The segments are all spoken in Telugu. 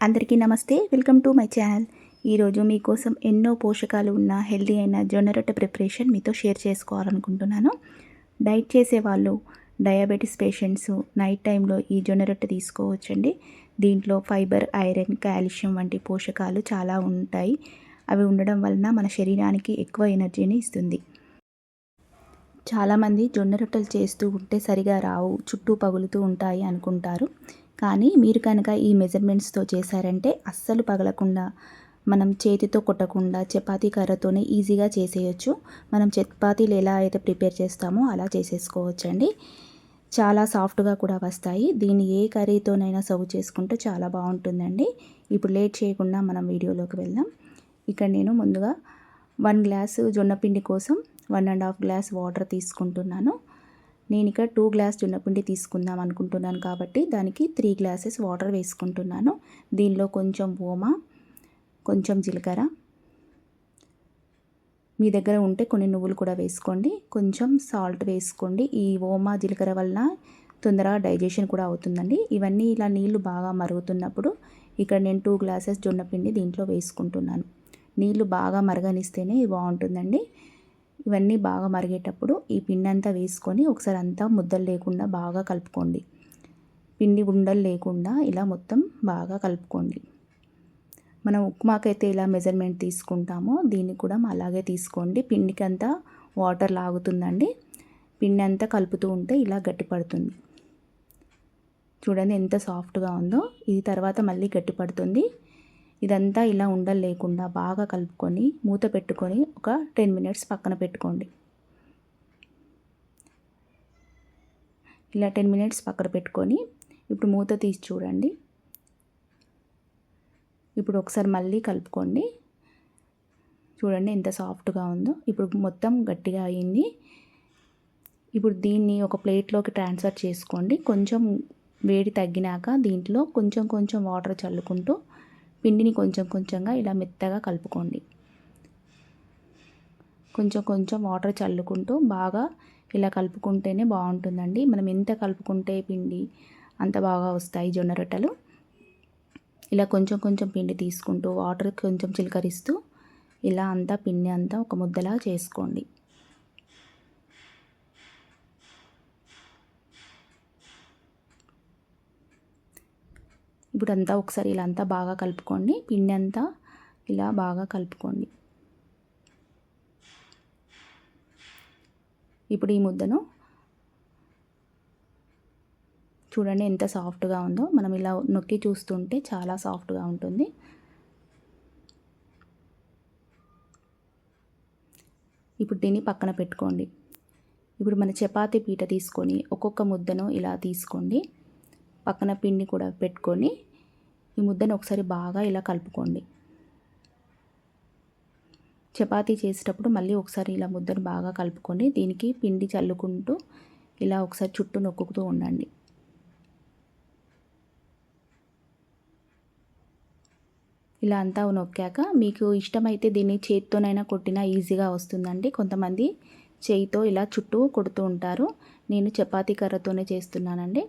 అందరికీ నమస్తే. Welcome to my channel. ఈరోజు మీకోసం ఎన్నో పోషకాలు ఉన్న హెల్దీ అయిన జొన్న రొట్టె ప్రిపరేషన్ మీతో షేర్ చేసుకోవాలనుకుంటున్నాను. డైట్ చేసే వాళ్ళు డయాబెటీస్ పేషెంట్స్ నైట్ టైంలో ఈ జొన్న రొట్టె తీసుకోవచ్చండి. దీంట్లో ఫైబర్ ఐరన్ కాల్షియం వంటి పోషకాలు చాలా ఉంటాయి. అవి ఉండడం వలన మన శరీరానికి ఎక్కువ ఎనర్జీని ఇస్తుంది. చాలామంది జొన్న రొట్టెలు చేస్తూ ఉంటే సరిగా రావు చుట్టూ పగులుతూ ఉంటాయి అనుకుంటారు. కానీ మీరు కనుక ఈ మెజర్మెంట్స్తో చేశారంటే అస్సలు పగలకుండా మనం చేతితో కొట్టకుండా చపాతీ కర్రతోనే ఈజీగా చేసేయచ్చు. మనం చపాతీలు ఎలా అయితే ప్రిపేర్ చేస్తామో అలా చేసేసుకోవచ్చండి. చాలా సాఫ్ట్గా కూడా వస్తాయి. దీన్ని ఏ కర్రీతోనైనా సర్వ్ చేసుకుంటే చాలా బాగుంటుందండి. ఇప్పుడు లేట్ చేయకుండా మనం వీడియోలోకి వెళ్దాం. ఇక్కడ నేను ముందుగా వన్ గ్లాసు జొన్నపిండి కోసం one and half glass water తీసుకుంటున్నాను. నేను ఇక్కడ టూ గ్లాస్ జొన్నపిండి తీసుకుందాం అనుకుంటున్నాను కాబట్టి దానికి త్రీ గ్లాసెస్ వాటర్ వేసుకుంటున్నాను. దీనిలో కొంచెం ఓమా కొంచెం జీలకర్ర. మీ దగ్గర ఉంటే కొన్ని నువ్వులు కూడా వేసుకోండి. కొంచెం సాల్ట్ వేసుకోండి. ఈ ఓమా జీలకర్ర వలన తొందరగా డైజెషన్ కూడా అవుతుందండి. ఇవన్నీ ఇలా నీళ్ళు బాగా మరుగుతున్నప్పుడు ఇక్కడ నేను టూ గ్లాసెస్ జొన్నపిండి దీంట్లో వేసుకుంటున్నాను. నీళ్ళు బాగా మరగనిస్తేనే బాగుంటుందండి. ఇవన్నీ బాగా మరిగేటప్పుడు ఈ పిండి అంతా వేసుకొని ఒకసారి అంతా ముద్దలు లేకుండా బాగా కలుపుకోండి. పిండి ఉండలు లేకుండా ఇలా మొత్తం బాగా కలుపుకోండి. మనం ఉప్మాకైతే ఇలా మెజర్మెంట్ తీసుకుంటామో దీన్ని కూడా అలాగే తీసుకోండి. పిండికి అంతా వాటర్ లాగుతుందండి. పిండి అంతా కలుపుతూ ఉంటే ఇలా గట్టిపడుతుంది. చూడండి ఎంత సాఫ్ట్గా ఉందో. ఇది తర్వాత మళ్ళీ గట్టిపడుతుంది. ఇదంతా ఇలా ఉండలు లేకుండా బాగా కలుపుకొని మూత పెట్టుకొని ఒక టెన్ మినిట్స్ పక్కన పెట్టుకోండి. ఇలా టెన్ మినిట్స్ పక్కన పెట్టుకొని ఇప్పుడు మూత తీసి చూడండి. ఇప్పుడు ఒకసారి మళ్ళీ కలుపుకోండి. చూడండి ఎంత సాఫ్ట్గా ఉందో. ఇప్పుడు మొత్తం గట్టిగా అయింది. ఇప్పుడు దీన్ని ఒక ప్లేట్లోకి ట్రాన్స్ఫర్ చేసుకోండి. కొంచెం వేడి తగ్గినాక దీంట్లో కొంచెం కొంచెం వాటర్ చల్లుకుంటూ పిండిని కొంచెం కొంచెంగా ఇలా మెత్తగా కలుపుకోండి. కొంచెం కొంచెం వాటర్ చల్లుకుంటూ బాగా ఇలా కలుపుకుంటేనే బాగుంటుందండి. మనం ఎంత కలుపుకుంటే పిండి అంత బాగా వస్తాయి జొన్న రొట్టెలు. ఇలా కొంచెం కొంచెం పిండి తీసుకుంటూ వాటర్ కొంచెం చిలకరిస్తూ ఇలా అంతా పిండి అంతా ఒక ముద్దలా చేసుకోండి. ఇప్పుడు అంతా ఒకసారి ఇలా అంతా బాగా కలుపుకోండి. పిండి అంతా ఇలా బాగా కలుపుకోండి. ఇప్పుడు ఈ ముద్దను చూడండి ఎంత సాఫ్ట్గా ఉందో. మనం ఇలా నొక్కి చూస్తుంటే చాలా సాఫ్ట్గా ఉంటుంది. ఇప్పుడు దీన్ని పక్కన పెట్టుకోండి. ఇప్పుడు మన చపాతి పీట తీసుకొని ఒక్కొక్క ముద్దను ఇలా తీసుకోండి. పక్కన పిండి కూడా పెట్టుకొని ఈ ముద్దను ఒకసారి బాగా ఇలా కలుపుకోండి. చపాతీ చేసేటప్పుడు మళ్ళీ ఒకసారి ఇలా ముద్దను బాగా కలుపుకొని దీనికి పిండి చల్లుకుంటూ ఇలా ఒకసారి చుట్టూ నొక్కుతూ ఉండండి. ఇలా అంతా నొక్కాక మీకు ఇష్టమైతే దీన్ని చేతితోనైనా కొట్టినా ఈజీగా వస్తుందండి. కొంతమంది చేయితో ఇలా చుట్టూ కొడుతూ ఉంటారు. నేను చపాతీ కర్రతోనే చేస్తున్నానండి.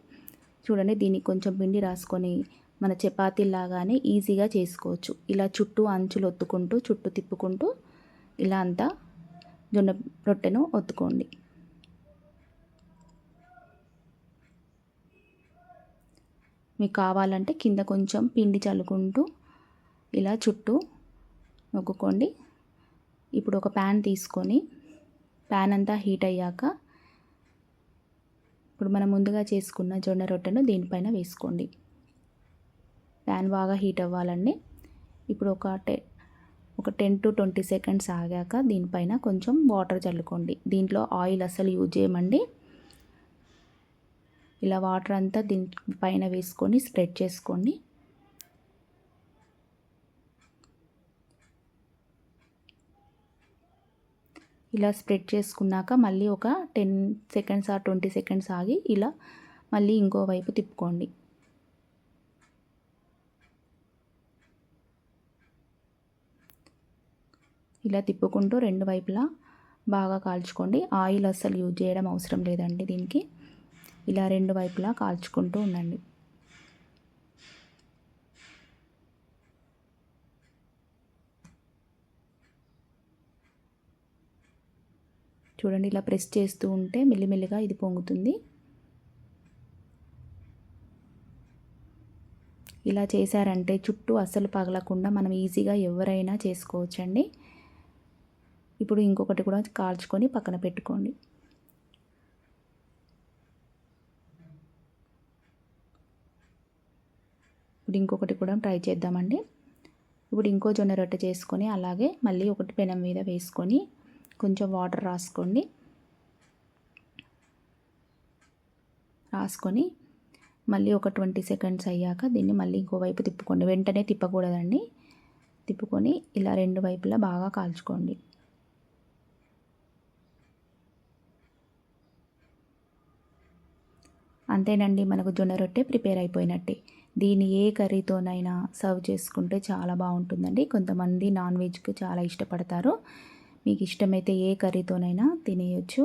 చూడండి దీనికి కొంచెం పిండి రాసుకొని మన చపాతీలాగానే ఈజీగా చేసుకోవచ్చు. ఇలా చుట్టూ అంచులు ఒత్తుకుంటూ చుట్టూ తిప్పుకుంటూ ఇలా అంతా జొన్న రొట్టెను ఒత్తుకోండి. మీకు కావాలంటే కింద కొంచెం పిండి చల్లుకుంటూ ఇలా చుట్టూ నొక్కుకోండి. ఇప్పుడు ఒక ప్యాన్ తీసుకొని ప్యాన్ అంతా హీట్ అయ్యాక ఇప్పుడు మనం ముందుగా చేసుకున్న జొన్న రొట్టెను దీనిపైన వేసుకోండి. ప్యాన్ బాగా హీట్ అవ్వాలండి. ఇప్పుడు ఒక టె ఒక టెన్ టు ట్వంటీ సెకండ్స్ ఆగాక దీనిపైన కొంచెం వాటర్ చల్లుకోండి. దీంట్లో ఆయిల్ అసలు యూజ్ చేయమండి. ఇలా వాటర్ అంతా దీనిపైన వేసుకొని స్ప్రెడ్ చేసుకోండి. ఇలా స్ప్రెడ్ చేసుకున్నాక మళ్ళీ ఒక ten seconds or twenty seconds ఆగి ఇలా మళ్ళీ ఇంకోవైపు తిప్పుకోండి. ఇలా తిప్పుకుంటూ రెండు వైపులా బాగా కాల్చుకోండి. ఆయిల్ అస్సలు యూజ్ చేయడం అవసరం లేదండి దీనికి. ఇలా రెండు వైపులా కాల్చుకుంటూ ఉండండి. చూడండి ఇలా ప్రెస్ చేస్తూ ఉంటే మెల్లిమెల్లిగా ఇది పొంగుతుంది. ఇలా చేశారంటే చుట్టూ అస్సలు పగలకుండా మనం ఈజీగా ఎవరైనా చేసుకోవచ్చండి. ఇప్పుడు ఇంకొకటి కూడా కాల్చుకొని పక్కన పెట్టుకోండి. ఇప్పుడు ఇంకొకటి కూడా ట్రై చేద్దామండి. ఇప్పుడు ఇంకో జొన్న రొట్టె చేసుకొని అలాగే మళ్ళీ ఒకటి పెనం మీద వేసుకొని కొంచెం వాటర్ రాసుకోండి. రాసుకొని మళ్ళీ ఒక ట్వంటీ సెకండ్స్ అయ్యాక దీన్ని మళ్ళీ ఇంకోవైపు తిప్పుకోండి. వెంటనే తిప్పకూడదండి. తిప్పుకొని ఇలా రెండు వైపులా బాగా కాల్చుకోండి. అంతేనండి మనకు జొన్న రొట్టె ప్రిపేర్ అయిపోయినట్టే. దీన్ని ఏ కర్రీతోనైనా సర్వ్ చేసుకుంటే చాలా బాగుంటుందండి. కొంతమంది నాన్ వెజ్కి చాలా ఇష్టపడతారు. మీకు ఇష్టమైతే ఏ కర్రీతోనైనా తినేయచ్చు.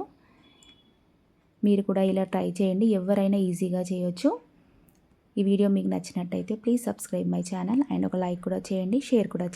మీరు కూడా ఇలా ట్రై చేయండి. ఎవరైనా ఈజీగా చేయొచ్చు. ఈ వీడియో మీకు నచ్చినట్టయితే please subscribe my channel and ఒక లైక్ కూడా చేయండి షేర్ కూడా చేయండి.